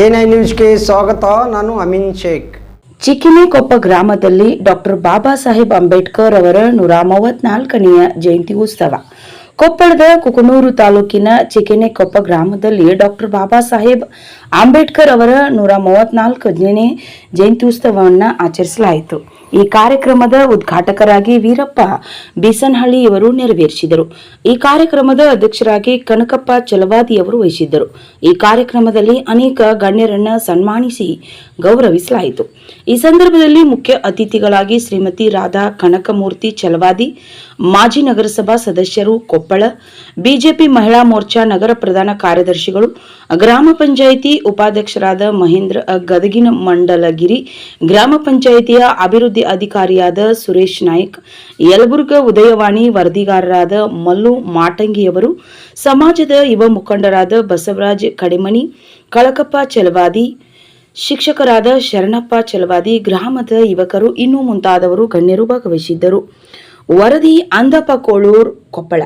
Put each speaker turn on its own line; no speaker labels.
NI ನ್ಯೂಸ್ಗೆ ಸ್ವಾಗತ, ನಾನು ಅಮಿನ್ ಶೇಖ್.
ಚಿಕ್ಕಿನಿಕೊಪ್ಪ ಗ್ರಾಮದಲ್ಲಿ ಡಾಕ್ಟರ್ ಬಾಬಾ ಸಾಹೇಬ್ ಅಂಬೇಡ್ಕರ್ ಅವರ ನೂರ ಮೂವತ್ನಾಲ್ಕನೆಯ ಜಯಂತಿ ಉತ್ಸವ. ಕೊಪ್ಪಳದ ಕುಕನೂರು ತಾಲೂಕಿನ ಚಿಕ್ಕಿನಿಕೊಪ್ಪ ಗ್ರಾಮದಲ್ಲಿ ಡಾಕ್ಟರ್ ಬಾಬಾ ಸಾಹೇಬ್ ಅಂಬೇಡ್ಕರ್ ಅವರ ನೂರ ಮೂವತ್ನಾಲ್ಕನೇ ಜಯಂತಿ ಉತ್ಸವವನ್ನು ಆಚರಿಸಲಾಯಿತು. ಈ ಕಾರ್ಯಕ್ರಮದ ಉದ್ಘಾಟಕರಾಗಿ ವೀರಪ್ಪ ಬೀಸನಹಳ್ಳಿ ಇವರು ನೆರವೇರಿಸಿದರು. ಈ ಕಾರ್ಯಕ್ರಮದ ಅಧ್ಯಕ್ಷರಾಗಿ ಕನಕಪ್ಪ ಚಲವಾದಿಯವರು ವಹಿಸಿದ್ದರು. ಈ ಕಾರ್ಯಕ್ರಮದಲ್ಲಿ ಅನೇಕ ಗಣ್ಯರನ್ನ ಸನ್ಮಾನಿಸಿ ಗೌರವಿಸಲಾಯಿತು. ಈ ಸಂದರ್ಭದಲ್ಲಿ ಮುಖ್ಯ ಅತಿಥಿಗಳಾಗಿ ಶ್ರೀಮತಿ ರಾಧಾ ಕನಕಮೂರ್ತಿ ಚಲವಾದಿ, ಮಾಜಿ ನಗರಸಭಾ ಸದಸ್ಯರು ಕೊಪ್ಪಳ, ಬಿಜೆಪಿ ಮಹಿಳಾ ಮೋರ್ಚಾ ನಗರ ಪ್ರಧಾನ ಕಾರ್ಯದರ್ಶಿಗಳು, ಗ್ರಾಮ ಪಂಚಾಯಿತಿ ಉಪಾಧ್ಯಕ್ಷರಾದ ಮಹೇಂದ್ರ ಗದಗಿನ ಮಂಡಲಗಿರಿ, ಗ್ರಾಮ ಪಂಚಾಯಿತಿಯ ಅಭಿವೃದ್ಧಿ ಅಭಿವೃದ್ಧಿ ಅಧಿಕಾರಿಯಾದ ಸುರೇಶ್ ನಾಯ್ಕ್, ಯಲಬುರ್ಗ ಉದಯವಾಣಿ ವರದಿಗಾರರಾದ ಮಲ್ಲು ಮಾಟಂಗಿಯವರು, ಸಮಾಜದ ಯುವ ಮುಖಂಡರಾದ ಬಸವರಾಜ್ ಕಡಿಮಣಿ, ಕಳಕಪ್ಪ ಚಲವಾದಿ, ಶಿಕ್ಷಕರಾದ ಶರಣಪ್ಪ ಚಲವಾದಿ, ಗ್ರಾಮದ ಯುವಕರು ಇನ್ನೂ ಮುಂತಾದವರು ಗಣ್ಯರು ಭಾಗವಹಿಸಿದ್ದರು. ವರದಿ ಅಂದಪ್ಪ ಕೋಳೂರ್ ಕೊಪ್ಪಳ